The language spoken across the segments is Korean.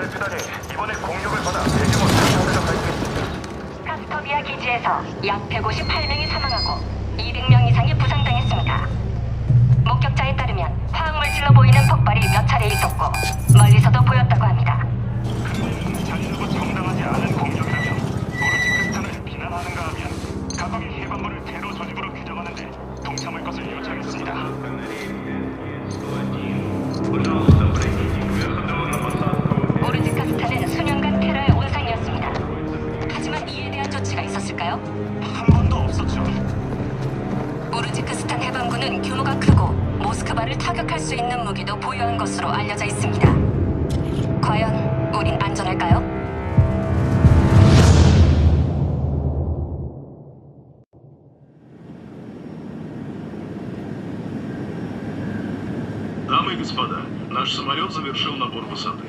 특수단이 이번에 공격을 받아 대규모 사상자가 발생. 카스터비아 기지에서 약 158명이 사망하고 200명 이상이 부상당했습니다. 목격자에 따르면 화학물질로 보이는 폭발이 몇 차례 있었고 멀리서도 보였다고 합니다. 우르지크스탄 해방군은 규모가 크고 모스크바를 타격할 수 있는 무기도 보유한 것으로 알려져 있습니다. 과연 우린 안전할까요? Дамы и господа, наш самолет завершил набор высоты.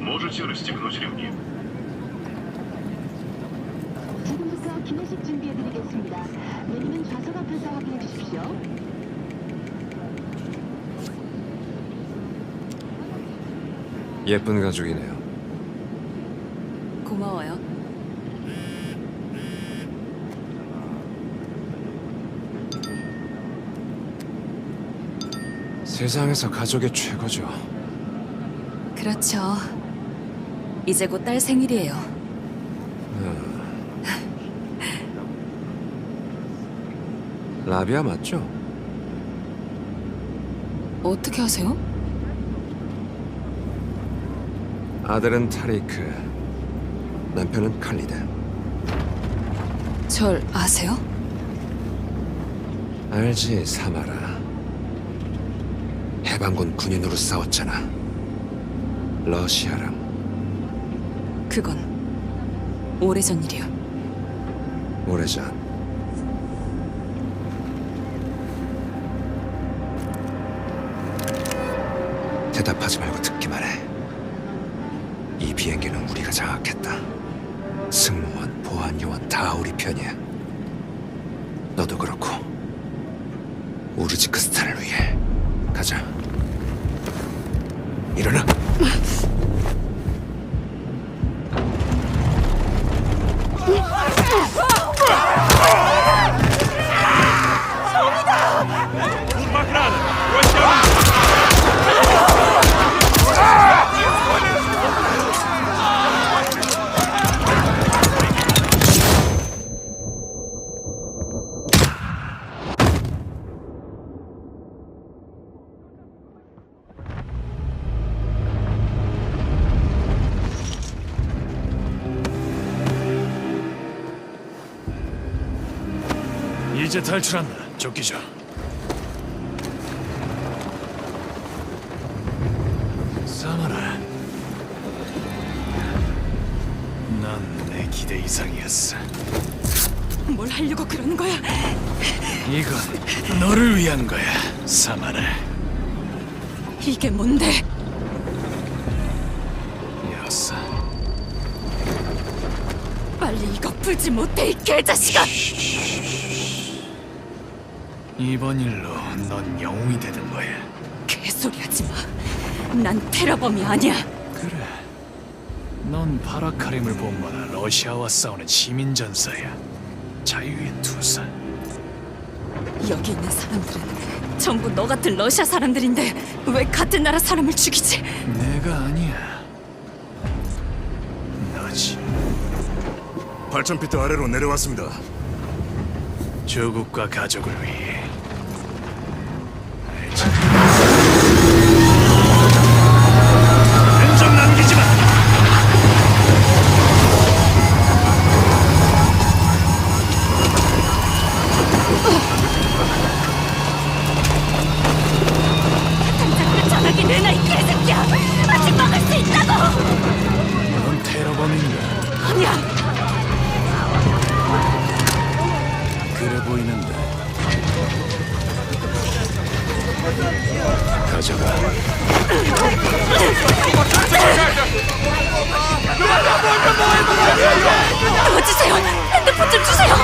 Можете расстегнуть ремни. 지금부터 기내식 준비해드리겠습니다. 내리는 좌석 앞에서 확인해 주십시오. 예쁜 가족이네요. 고마워요. 세상에서 가족이 최고죠. 그렇죠. 이제 곧 딸 생일이에요. 라비아 맞죠? 어떻게 하세요? 아들은 타리크, 남편은 칼리드. 절 아세요? 알지, 사마라. 해방군 군인으로 싸웠잖아. 러시아랑 그건 오래전 일이요. 오래전. 대답하지 말고 듣기만 해. 이 비행기는 우리가 장악했다. 승무원, 보안 요원 다 우리 편이야. 너도 그렇고. 우르지크스탄을 위해 가자. 일어나. 이제 탈출한다. 조끼죠. 사마라. 난 내 기대 이상이었어. 뭘 하려고 그러는 거야? 이건 너를 위한 거야, 사마라. 이게 뭔데? 열었어. 빨리 이거 풀지 못해 이 개자식아! 이번 일로 넌 영웅이 되는 거야. 개소리 하지 마. 난 테러범이 아니야. 그래. 넌 파라카림을 본거나 러시아와 싸우는 시민 전사야. 자유의 투사. 여기 있는 사람들은 전부 너 같은 러시아 사람들인데 왜 같은 나라 사람을 죽이지? 내가 아니야. 너지. 8,000피트 아래로 내려왔습니다. 조국과 가족을 위해. 가져가. 도와주세요! 핸드폰 좀 주세요!